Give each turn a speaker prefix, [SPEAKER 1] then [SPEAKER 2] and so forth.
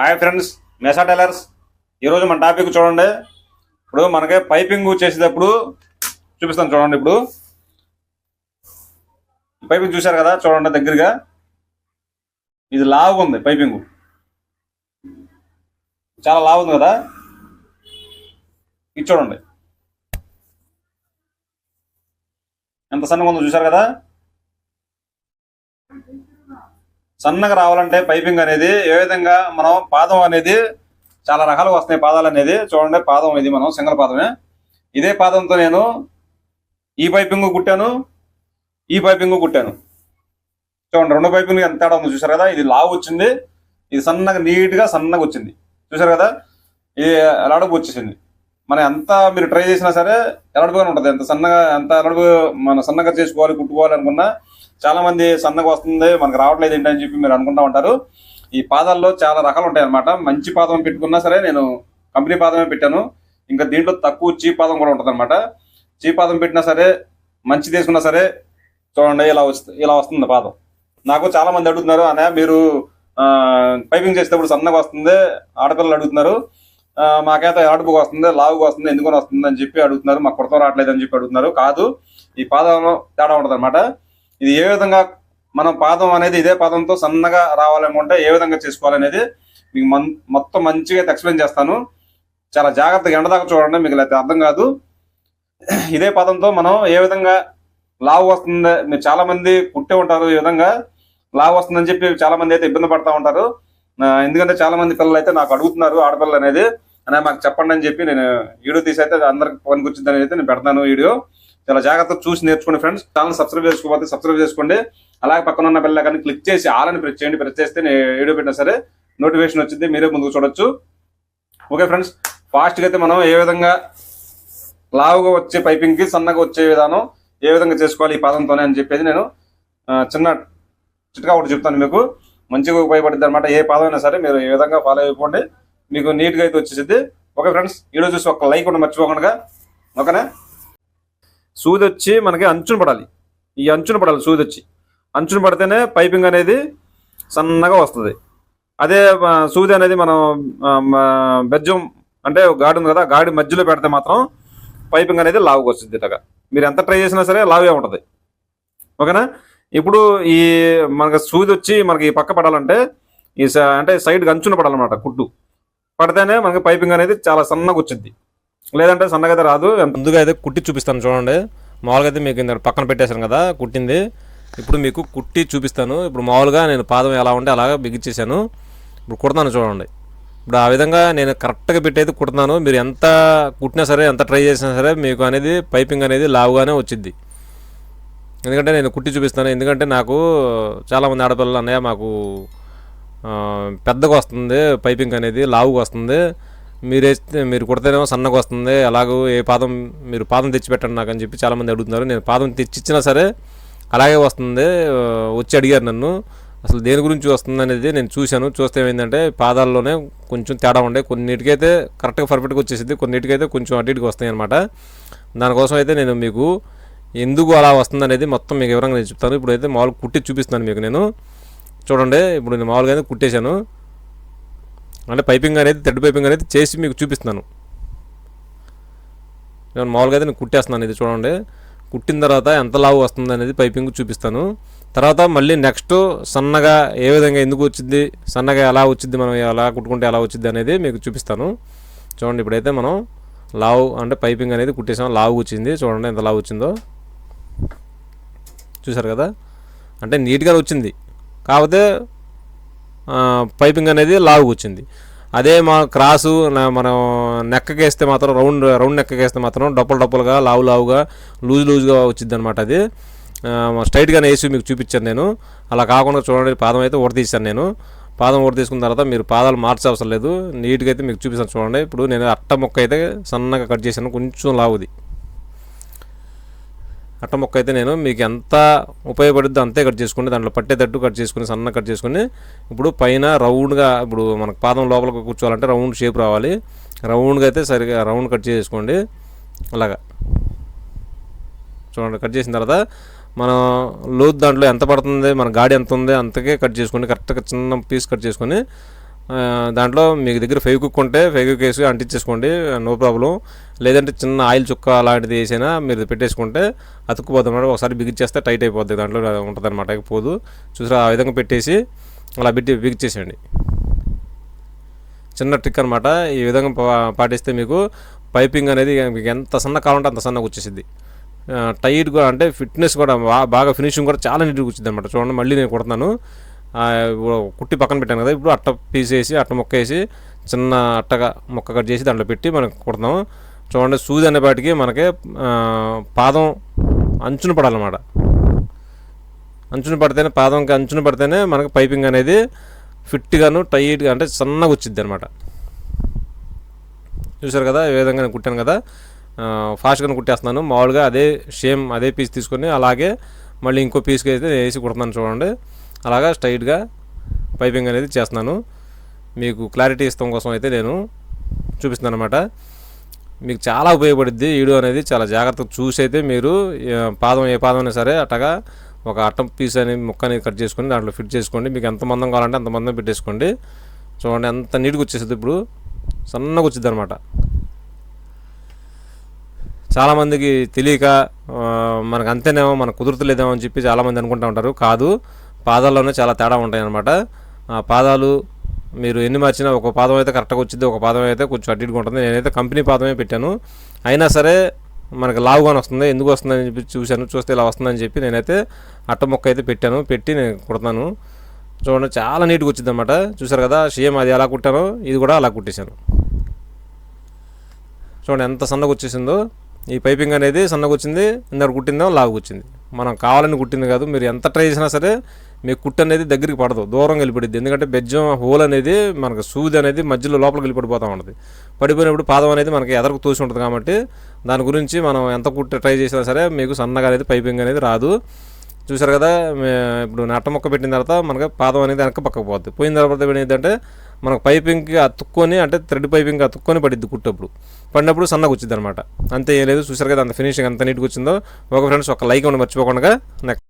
[SPEAKER 1] Hi friends మెసా tailors ఈరోజు మన topic చూడండి. ఇప్పుడు మనకి పైపింగ్ చేసేటప్పుడు చూపిస్తాను చూడండి ఇప్పుడు. పైపింగ్ చూశారు కదా? చూడండి దగ్గరగా. ఇది లావుగా ఉంది పైపింగ్ చాలా లావు ఉంది కదా? ఇది చూడండి. ఎంత సన్నగా ఉందో చూశారు కదా? సన్నగా రావాలంటే పైపింగ్ అనేది ఏ విధంగా మనం పాదం అనేది చాలా రకాలుగా వస్తున్నాయి పాదాలు అనేది. చూడండి పాదం ఇది మనం సింగల్ పాదమే. ఇదే పాదంతో నేను ఈ పైపింగ్ కుట్టాను ఈ పైపింగ్ కుట్టాను. చూడండి రెండు పైపింగ్ ఎంత తేడా ఉందో చూసారు కదా? ఇది లావు వచ్చింది ఇది సన్నగా నీట్గా సన్నగా వచ్చింది. చూసారు కదా? ఇది ఎలాడుపు వచ్చేసింది. మనం ఎంత మీరు ట్రై చేసినా సరే ఎలాడుపుగానే ఉంటుంది. ఎంత సన్నగా ఎంత ఎలాడుపు మన సన్నగా చేసుకోవాలి కుట్టుకోవాలి అనుకున్నా చాలా మంది సన్నగా వస్తుంది మనకు రావట్లేదు ఏంటని చెప్పి మీరు అనుకుంటా ఉంటారు. ఈ పాదాల్లో చాలా రకాలు ఉంటాయి అనమాట మంచి పాదం పెట్టుకున్నా సరే నేను కంపెనీ పాదమే పెట్టాను. ఇంకా దీంట్లో తక్కువ చీప్ పాదం కూడా ఉంటుంది అనమాట చీ పాదం పెట్టినా సరే మంచి తీసుకున్నా సరే చూడండి ఇలా వస్తుంది ఇలా వస్తుంది పాదం. నాకు చాలా మంది అడుగుతున్నారు అనే మీరు పైపింగ్ చేసేటప్పుడు సన్నగా వస్తుంది ఆడపిల్లలు అడుగుతున్నారు. మాకైతే ఆడుపుగా వస్తుంది లావుగా వస్తుంది ఎందుకని వస్తుంది అని చెప్పి అడుగుతున్నారు. మాకు కొడతాం రావట్లేదు అని చెప్పి అడుగుతున్నారు. కాదు ఈ పాదంలో తేడా ఉంటుంది ఇది ఏ విధంగా మనం పాదం అనేది ఇదే పాదంతో సన్నగా రావాలనుకుంటే ఏ విధంగా చేసుకోవాలనేది మీకు మొత్తం మంచిగా అయితే ఎక్స్ప్లెయిన్ చేస్తాను. చాలా జాగ్రత్తగా ఎండదాకా చూడండి మీకు అయితే అర్థం కాదు. ఇదే పదంతో మనం ఏ విధంగా లావు వస్తుంది మీరు చాలా మంది పుట్టే ఉంటారు ఈ విధంగా లావు వస్తుందని చెప్పి చాలా మంది అయితే ఇబ్బంది పడతా ఉంటారు. ఎందుకంటే చాలా మంది పిల్లలు అయితే నాకు అడుగుతున్నారు ఆడపిల్లలు అనేది అనే మాకు చెప్పండి అని చెప్పి నేను వీడియో తీసి అయితే అందరికి పనికి వచ్చిందని అయితే నేను పెడతాను వీడియో. చాలా జాగ్రత్తగా చూసి నేర్చుకోండి ఫ్రెండ్స్. ఛానల్ సబ్స్క్రైబ్ చేసుకోకపోతే సబ్స్క్రైబ్ చేసుకోండి. అలాగే పక్కన ఉన్న బెల్ కానీ క్లిక్ చేసి ఆలని ప్రెస్ చేయండి. ప్రెస్ చేస్తే నేను వీడియో పెట్టినా సరే నోటిఫికేషన్ వచ్చింది. మీరే ముందుకు చూడొచ్చు. ఓకే ఫ్రెండ్స్ ఫాస్ట్గా అయితే మనం ఏ విధంగా లావుగా వచ్చే పైపింగ్కి సన్నగా వచ్చే విధానం ఏ విధంగా చేసుకోవాలి ఈ పాదంతోనే అని చెప్పేది నేను చిన్న చిట్కా ఒకటి చెప్తాను మీకు. మంచిగా ఉపయోగపడుతుంది అనమాట ఏ పాదం అయినా సరే మీరు ఏ విధంగా ఫాలో అయిపోండి. మీకు నీట్గా అయితే వచ్చేసింది ఓకే ఫ్రెండ్స్ వీడియో చూసి ఒక లైక్ కూడా మర్చిపోకుండా ఓకేనా? సూది వచ్చి మనకి అంచున పడాలి. ఈ అంచున పడాలి సూది వచ్చి. అంచున పడితేనే పైపింగ్ అనేది సన్నగా వస్తుంది. అదే సూది అనేది మనం బెజ్జం అంటే గాడి ఉంది కదా గాడి మధ్యలో పెడితే మాత్రం పైపింగ్ అనేది లావుగా వస్తుంది ఇలాగా. మీరు ఎంత ట్రై చేసినా సరే లావే ఉంటుంది. ఓకేనా? ఇప్పుడు ఈ మనకి సూది వచ్చి మనకి ఈ పక్క పడాలంటే ఈ అంటే సైడ్కి అంచున పడాలన్నమాట కుట్టు. పడితేనే మనకి పైపింగ్ అనేది చాలా సన్నగా వచ్చింది. లేదంటే సన్నగా రాదు.
[SPEAKER 2] ముందుగా అయితే కుట్టి చూపిస్తాను చూడండి. మామూలుగా అయితే మీకు ఇంత పక్కన పెట్టేశాను కదా కుట్టింది. ఇప్పుడు మీకు కుట్టి చూపిస్తాను. ఇప్పుడు మామూలుగా నేను పాదం ఎలా ఉంటే అలాగా బిగించేశాను. ఇప్పుడు కుడతాను చూడండి. ఇప్పుడు ఆ విధంగా నేను కరెక్ట్గా పెట్టేది కుడుతున్నాను. మీరు ఎంత కుట్టినా సరే ఎంత ట్రై చేసినా సరే మీకు అనేది పైపింగ్ అనేది లావుగానే వచ్చింది ఎందుకంటే నేను కుట్టి చూపిస్తాను. ఎందుకంటే నాకు చాలామంది ఆడపిల్లలు అన్నయ్య మాకు పెద్దగా వస్తుంది పైపింగ్ అనేది లావుగా వస్తుంది. మీరేస్తే మీరు కుడితేనేమో సన్నగా వస్తుంది అలాగూ ఏ పాదం మీరు పాదం తెచ్చిపెట్టండి నాకు అని చెప్పి చాలామంది అడుగుతున్నారు. నేను పాదం తెచ్చిచ్చినా సరే అలాగే వస్తుంది వచ్చి అడిగారు నన్ను. అసలు దేని గురించి వస్తుంది అనేది నేను చూశాను. చూస్తే ఏమైందంటే పాదాల్లోనే కొంచెం తేడా ఉండే కొన్నిటికైతే కరెక్ట్గా పర్ఫెక్ట్గా వచ్చేసింది కొన్నిటికైతే కొంచెం అటు ఇటుగా వస్తాయి అనమాట దానికోసం అయితే నేను మీకు ఎందుకు అలా వస్తుంది అనేది మొత్తం మీకు వివరంగా నేను చెప్తాను. ఇప్పుడు అయితే మామూలుగా కుట్టి చూపిస్తున్నాను మీకు నేను. చూడండి ఇప్పుడు నేను మామూలుగానే కుట్టేశాను. అంటే పైపింగ్ అనేది థ్రెడ్ పైపింగ్ అనేది చేసి మీకు చూపిస్తున్నాను. నేను మామూలుగా అయితే నేను కుట్టేస్తున్నాను ఇది చూడండి. కుట్టిన తర్వాత ఎంత లావు వస్తుంది అనేది పైపింగ్ చూపిస్తాను. తర్వాత మళ్ళీ నెక్స్ట్ సన్నగా ఏ విధంగా ఎందుకు వచ్చింది సన్నగా ఎలా వచ్చింది మనం ఎలా కుట్టుకుంటే ఎలా వచ్చింది అనేది మీకు చూపిస్తాను. చూడండి ఇప్పుడైతే మనం లావు అంటే పైపింగ్ అనేది కుట్టేసాం. లావు వచ్చింది. చూడండి ఎంత లావు వచ్చిందో. చూసారు కదా? అంటే నీట్గా వచ్చింది. కాకపోతే పైపింగ్ అనేది లావుగా వచ్చింది. అదే మా క్రాసు మనం నెక్కకేస్తే మాత్రం రౌండ్ రౌండ్ నెక్కకేస్తే మాత్రం డప్పులు డప్పులుగా లావు లావుగా లూజ్ లూజ్గా వచ్చింది అనమాట అది స్ట్రైట్గానే వేసి మీకు చూపించాను నేను. అలా కాకుండా చూడండి పాదం అయితే తీసాను నేను. పాదం తీసుకున్న తర్వాత మీరు పాదాలు మార్చవసరం లేదు. నీట్గా అయితే మీకు చూపిస్తాను చూడండి. ఇప్పుడు నేను అట్ట మొక్క అయితే సన్నగా కట్ చేశాను. కొంచెం లావుది. అట్ట మొక్క అయితే నేను మీకు ఎంత ఉపయోగపడుద్దో అంతే కట్ చేసుకోండి దాంట్లో పట్టేటట్టు కట్ చేసుకుని సన్న కట్ చేసుకుని ఇప్పుడు పైన రౌండ్గా ఇప్పుడు మనకు పాదం లోపలికి కూర్చోవాలంటే రౌండ్ షేప్ రావాలి. రౌండ్గా అయితే సరిగా రౌండ్ కట్ చేసుకోండి. అలాగా. చూడండి కట్ చేసిన తర్వాత మనం లోతు దాంట్లో ఎంత పడుతుంది మన గాడి ఎంత ఉంది అంతకే కట్ చేసుకోండి కరెక్ట్గా చిన్న పీస్ కట్ చేసుకొని దాంట్లో మీకు దగ్గర ఫెవిక్విక్ ఉంటే ఫెవిక్విక్ వేసి అంటించేసుకోండి నో ప్రాబ్లం. లేదంటే చిన్న ఆయిల్ చుక్క అలాంటిది వేసైనా మీరు పెట్టేసుకుంటే అతుక్కుపోతుంది అన్నమాట ఒకసారి బిగించేస్తే టైట్ అయిపోద్ది దాంట్లో ఉంటుంది అనమాట పోదు చూసారా ఆ విధంగా పెట్టేసి అలా పెట్టి బిగించేసేయండి చిన్న ట్రిక్ అనమాట ఈ విధంగా పా- పాటిస్తే మీకు పైపింగ్ అనేది మీకు ఎంత సన్న కావాలంటే అంత సన్నగా వచ్చేసింది టైట్ కూడా అంటే ఫిట్నెస్ కూడా బాగా ఫినిషింగ్ కూడా చాలా నీట్గా వచ్చింది అనమాట చూడండి మళ్ళీ నేను కొడతాను కుట్టి పక్కన పెట్టాను కదా ఇప్పుడు అట్ట పీస్ వేసి అట్ట మొక్క వేసి చిన్న అట్టగా మొక్క కట్ చేసి దాంట్లో పెట్టి మనం కుడతాం చూడండి సూది అనేపాటికి మనకి పాదం అంచున పడాలన్నమాట. అంచున పడితేనే పాదంకి అంచున పడితేనే మనకి పైపింగ్ అనేది ఫిట్గాను టైట్గా అంటే సన్నగా వచ్చింది అనమాట చూసారు కదా ఈ విధంగా నేను కుట్టాను కదా. ఫాస్ట్గానే కుట్టేస్తున్నాను. మామూలుగా అదే సేమ్ అదే పీస్ తీసుకొని అలాగే మళ్ళీ ఇంకో పీస్కి అయితే వేసి కుడుతున్నాను చూడండి. అలాగా స్ట్రైట్గా పైపింగ్ అనేది చేస్తున్నాను. మీకు క్లారిటీ ఇస్తాం కోసం అయితే నేను చూపిస్తున్నాను అనమాట మీకు చాలా ఉపయోగపడుద్ది వీడియో అనేది చాలా జాగ్రత్తగా చూసి అయితే మీరు పాదం ఏ పాదం అయినా సరే అట్టగా ఒక అట్టం పీస్ అనేది ముక్క అనేది కట్ చేసుకొని దాంట్లో ఫిట్ చేసుకోండి. మీకు ఎంత మందం కావాలంటే అంత మందం పెట్టేసుకోండి. చూడండి ఎంత నీట్గా వచ్చేస్తుంది ఇప్పుడు. సన్నగా వచ్చింది అనమాట చాలామందికి తెలియక మనకు అంతేనేమో మనకు కుదురుతలేదేమో అని చెప్పి చాలామంది అనుకుంటూ ఉంటారు. కాదు పాదాల్లోనే చాలా తేడా ఉంటాయి అనమాట పాదాలు మీరు ఎన్ని మార్చినా ఒక పాదం అయితే కరెక్ట్గా వచ్చింది ఒక పాదం అయితే కొంచెం అడ్డిగా ఉంటుంది. నేనైతే కంపెనీ పాదమే పెట్టాను. అయినా సరే మనకి లావుగానే వస్తుంది ఎందుకు వస్తుందని చెప్పి చూశాను చూస్తే ఇలా వస్తుందని చెప్పి నేనైతే అట్ట మొక్క అయితే పెట్టాను పెట్టి నేను కుడతాను. చూడండి చాలా నీట్గా వచ్చింది అనమాట చూసారు కదా సేమ్ అది ఎలా కుట్టానో ఇది కూడా అలా కుట్టేశాను. చూడండి ఎంత సన్నగా వచ్చేసిందో. ఈ పైపింగ్ అనేది సన్నగా వచ్చింది ఇందాక కుట్టిందో లాగు వచ్చింది. మనం కావాలని కుట్టింది కాదు మీరు ఎంత ట్రై చేసినా సరే మీకు కుట్టు అనేది దగ్గరికి పడదు దూరం వెళ్ళిపడిద్ది ఎందుకంటే బెజ్జం హోల్ అనేది మనకు సూది అనేది మధ్యలో లోపలికి వెళ్ళిపడిపోతూ ఉంటుంది. పడిపోయినప్పుడు పాదం అనేది మనకి ఎదరకు తోసి ఉంటుంది కాబట్టి దాని గురించి మనం ఎంత కుట్టి ట్రై చేసినా సరే మీకు సన్నగా అనేది పైపింగ్ అనేది రాదు. చూసారు కదా ఇప్పుడు నట్ట మొక్క పెట్టిన తర్వాత మనకి పాదం అనేది వెనక పక్కకు పోద్ది. పోయిన తర్వాత ఏంటంటే మనకు పైపింగ్కి అతుక్కొని అంటే థ్రెడ్ పైపింగ్ అతుక్కొని పడిద్ది కుట్టప్పుడు పడినప్పుడు సన్నగా వచ్చింది అనమాట అంతే ఏం లేదు. చూసారు కదా అంత ఫినిషింగ్ ఎంత నీట్గా వచ్చిందో. ఒక ఫ్రెండ్స్ ఒక లైక్ ఉండి మర్చిపోకుండా. నెక్స్ట్.